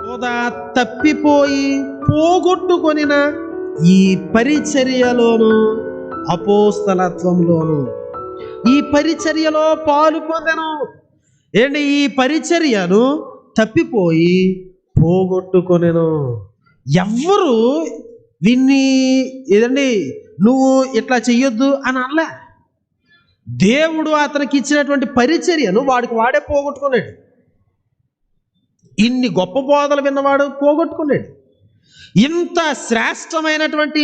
హోదా తప్పిపోయి పోగొట్టుకొనిన ఈ పరిచర్యలోను అపోస్తలత్వంలోను. ఈ పరిచర్యలో పాలు పొందను. ఏంటి? ఈ పరిచర్యను తప్పిపోయి పోగొట్టుకొనెను. ఎవ్వరు విన్ని ఏదండి? నువ్వు ఇట్లా చెయ్యొద్దు అని అనలే. దేవుడు అతనికి ఇచ్చినటువంటి పరిచర్యను వాడికి వాడే పోగొట్టుకున్నాడు. ఇన్ని గొప్ప బోధలు విన్నవాడు పోగొట్టుకున్నాడు. ఇంత శ్రేష్టమైనటువంటి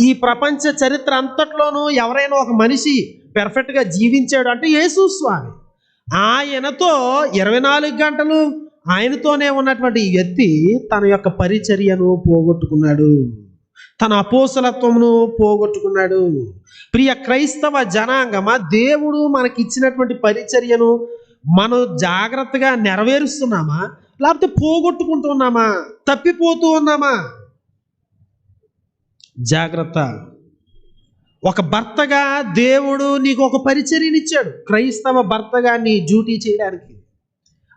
ఈ ప్రపంచ చరిత్ర అంతట్లోనూ ఎవరైనా ఒక మనిషి పెర్ఫెక్ట్గా జీవించాడు అంటే యేసు స్వామి. ఆయనతో ఇరవై నాలుగు గంటలు ఆయనతోనే ఉన్నటువంటి వ్యక్తి తన యొక్క పరిచర్యను పోగొట్టుకున్నాడు. తన అపోసలత్వమును పోగొట్టుకున్నాడు. ప్రియ క్రైస్తవ జనాంగమా దేవుడు మనకి ఇచ్చినటువంటి పరిచర్యను మనం జాగ్రత్తగా నెరవేరుస్తున్నామా లేకపోతే పోగొట్టుకుంటున్నామా తప్పిపోతూ ఉన్నామా? జాగ్రత్త. ఒక భర్తగా దేవుడు నీకు ఒక పరిచర్యనిచ్చాడు. క్రైస్తవ భర్తగా నీ డ్యూటీ చేయడానికి.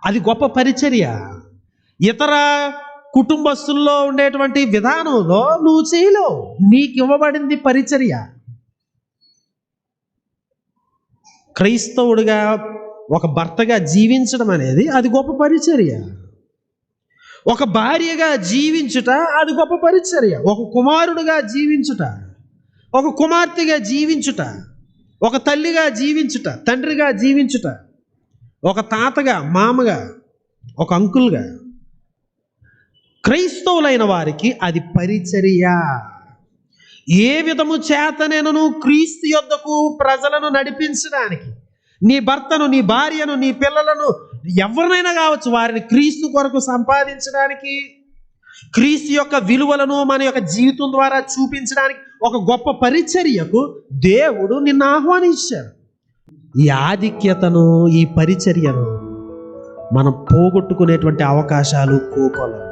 అది గొప్ప పరిచర్య. ఇతర కుటుంబస్తుల్లో ఉండేటువంటి విధానంలో నువ్వు చేయలేవు. నీకు ఇవ్వబడింది పరిచర్య. క్రైస్తవుడిగా ఒక భర్తగా జీవించడం అనేది అది గొప్ప పరిచర్య. ఒక భార్యగా జీవించుట అది గొప్ప పరిచర్య. ఒక కుమారుడుగా జీవించుట ఒక కుమార్తెగా జీవించుట ఒక తల్లిగా జీవించుట తండ్రిగా జీవించుట ఒక తాతగా మామగా ఒక అంకుల్గా క్రైస్తవులైన వారికి అది పరిచర్య. ఏ విధము చేతనేనను క్రీస్తు యొద్దకు ప్రజలను నడిపించడానికి నీ భర్తను నీ భార్యను నీ పిల్లలను ఎవరినైనా కావచ్చు వారిని క్రీస్తు కొరకు సంపాదించడానికి క్రీస్తు యొక్క విలువలను మన యొక్క జీవితం ద్వారా చూపించడానికి ఒక గొప్ప పరిచర్యకు దేవుడు నిన్ను ఆహ్వానించాడు. ఈ ఆధిక్యతను ఈ పరిచర్యను మనం పోగొట్టుకునేటువంటి అవకాశాలు కోకొలవు.